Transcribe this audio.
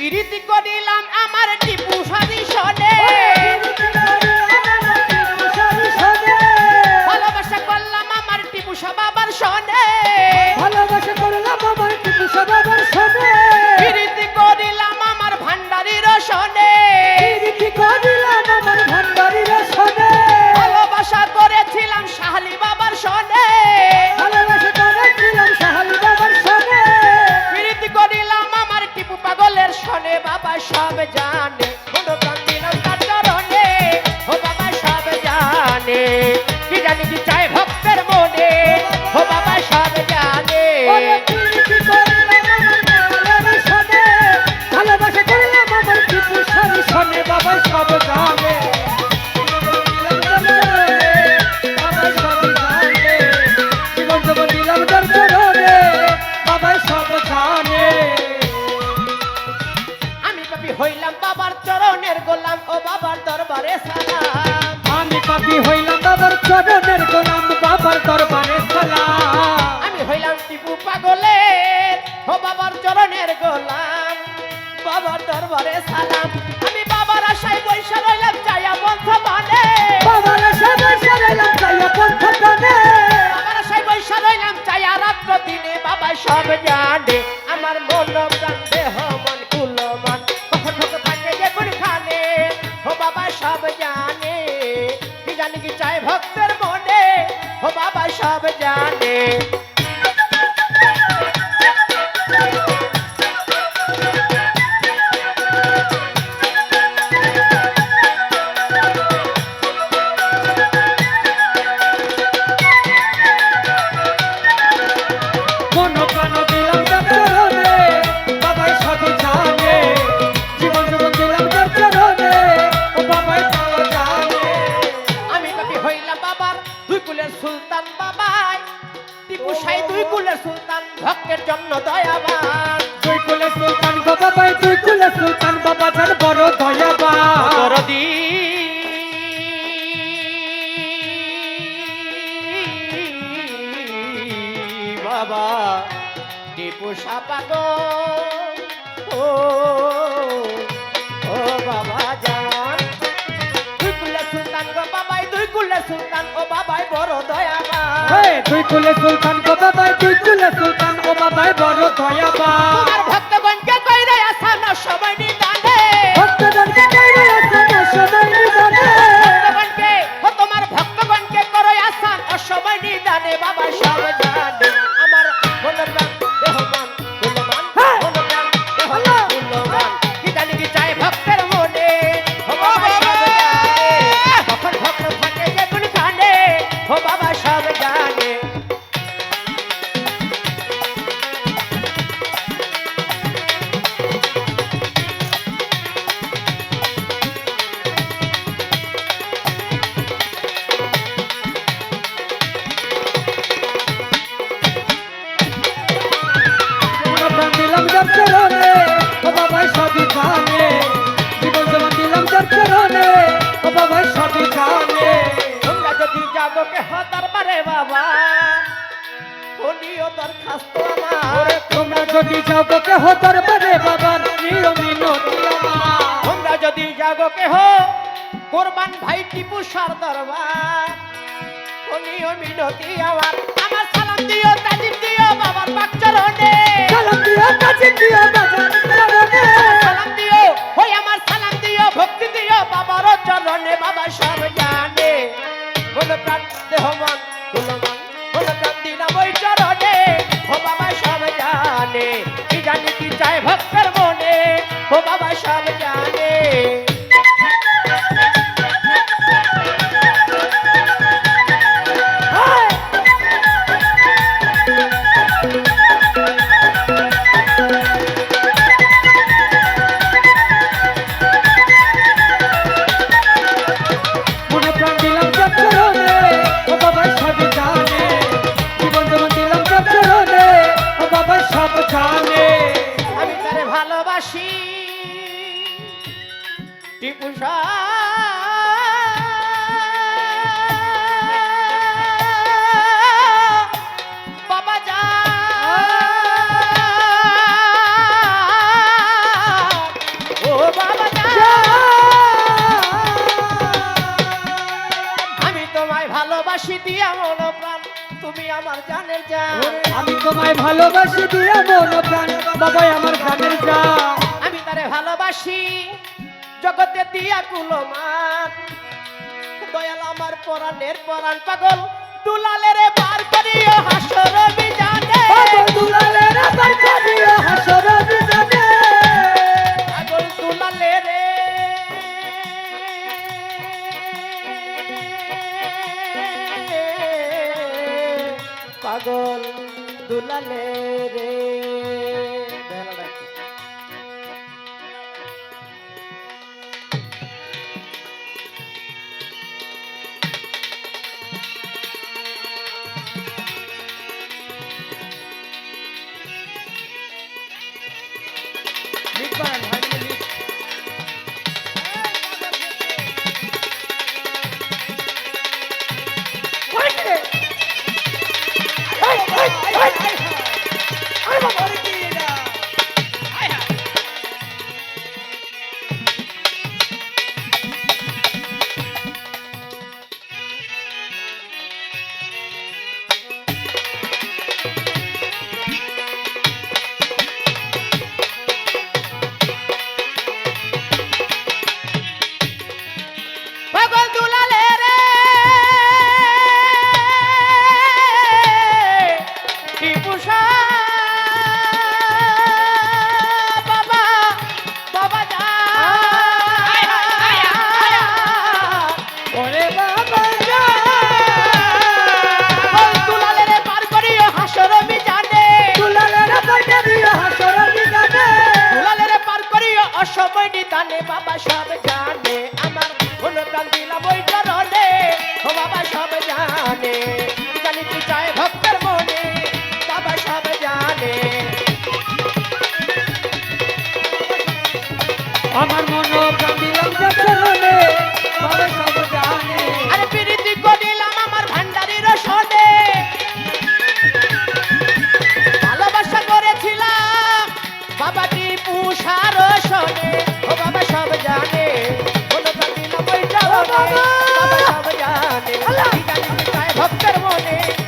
প্রীতি করিলাম আমার টিপু সাদি সনে সব জানে মনো প্রাণ দিলাম তার চরণে। ও বাবা কি আমি হইলাম বাবার চরণের গোলাম, বাবার দরবারে সালাম। আমি হইলাম টিপু পাগলের, ও বাবার চরণের গোলাম, বাবার দরবারে সালাম। টিপু সাই দুই কুলের সুলতান ভক্তের জন্য দয়াবান। তুই কুলে সুলতান বাবা ভাই তুই কুলে সুলতান বাবা তার বড় দয়াবান। দরদি। বাবা টিপু সাপাগ। ও ও বাবা জান দুই কুলের সুলতান গো বাবাই দুই কুলের সুলতান ও বাবাই বড় তুই কুলে সুলতান বাবা তাই তুই কুলে সুলতান? ও বাবাই বড় তোমার ভক্তগণকে সবাই নিদানে। ভক্তজনকে কইরে আছে না সবাই জানে ভক্তগণকে ও তোমার ভক্তগণকে করো আসান অসময় নিদানে বাবা সব জানে। বাবা কোনিও দরখাস্ত আমার। তোমরা যদি যাও কে হো দরবারে বাবার নিয়ম মিনতি আমার। তোমরা যদি জাগো কেহ কোরবান ভাই টিপু সার দরবার। কোনিও মিনতি আমার। আমার সালাম দিও তাজিম দিও বাবার সালাম কি দাসী টিপুষা ভালোবাসি দিয়া মন তুমি আমার জানের জান আমি তোমায় ভালোবাসি দিয়া মন প্রাণ বাবাই আমার প্রাণের যা আমি তারে ভালোবাসি জগতে দিয়া কুলমান। দয়াল আমার পরাণের পরাণ পাগল। দুলালেরে পার করিও হাসর বিজানে পাগল দুলালের বাচ্চা দিও হাসর বিজানে পাগল দুলালে রে। নিদানে বাবা সব জানে। আমার মন প্রাণ দিলাম ওই ভক্তের